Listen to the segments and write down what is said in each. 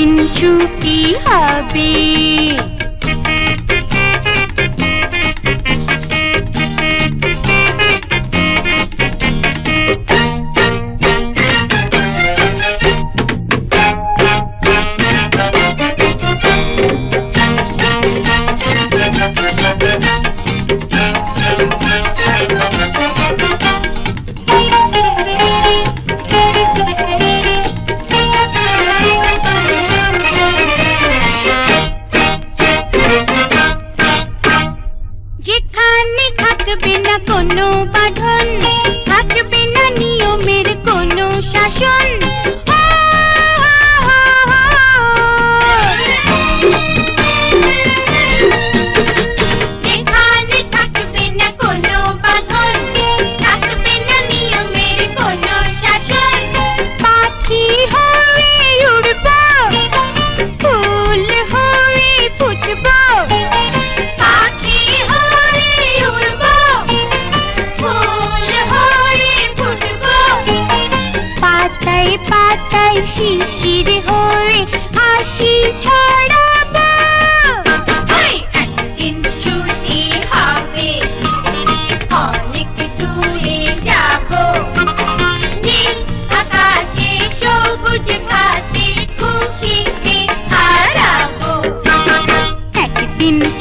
একদিন ছুটি হবে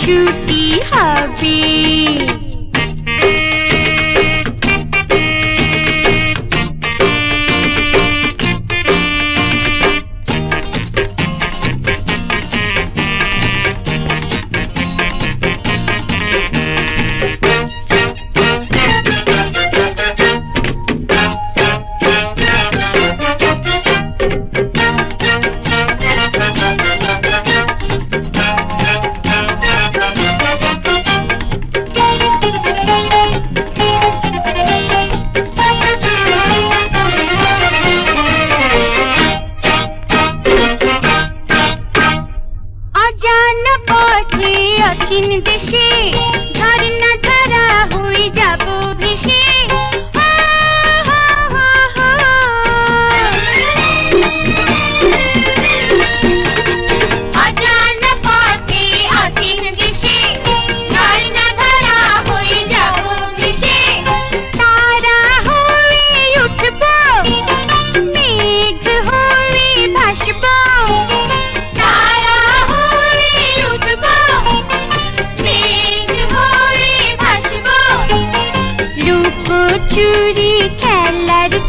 ছুটি হবে অচিন দেশে ঝর্ণা ধারা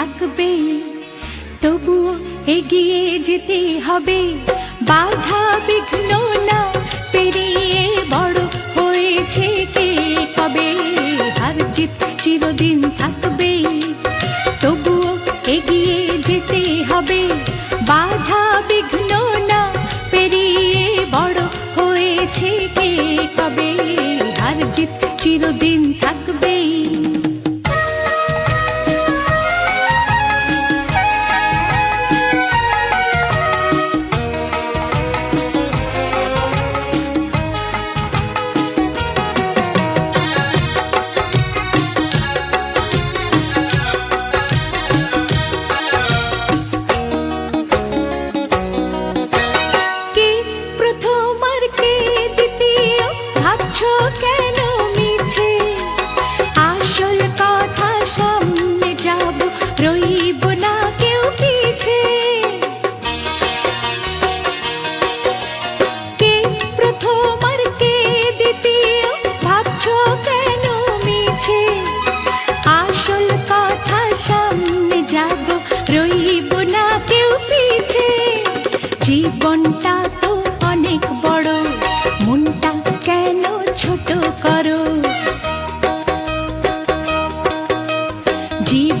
থাকবে। তবুও এগিয়ে যেতে হবে। বাধা বিঘ্ন না, পেরিয়ে বড় হয়েছে কে কবে? হার জিত চিরদিন থাকবে। তবুও এগিয়ে যেতে হবে। বাধা বিঘ্ন না, পেরিয়ে বড় হয়েছে কে কবে? হার জিত চিরদিন থাকবেই जीव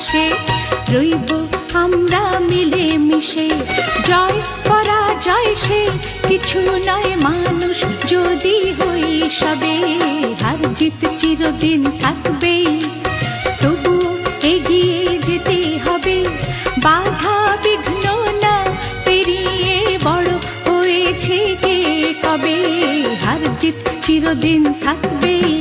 আকাশে রইব আমরা মিলে মিশে। জয় পরাজয় সে, কিছু নয় মানুষ যদি হই সবে। হার জিত চিরদিন থাকবে, তবু এগিয়ে যেতে হবে। বাধা বিঘ্ন না পেরিয়ে বড় হয়েছে কে কবে? হার জিত চিরদিন থাকবেই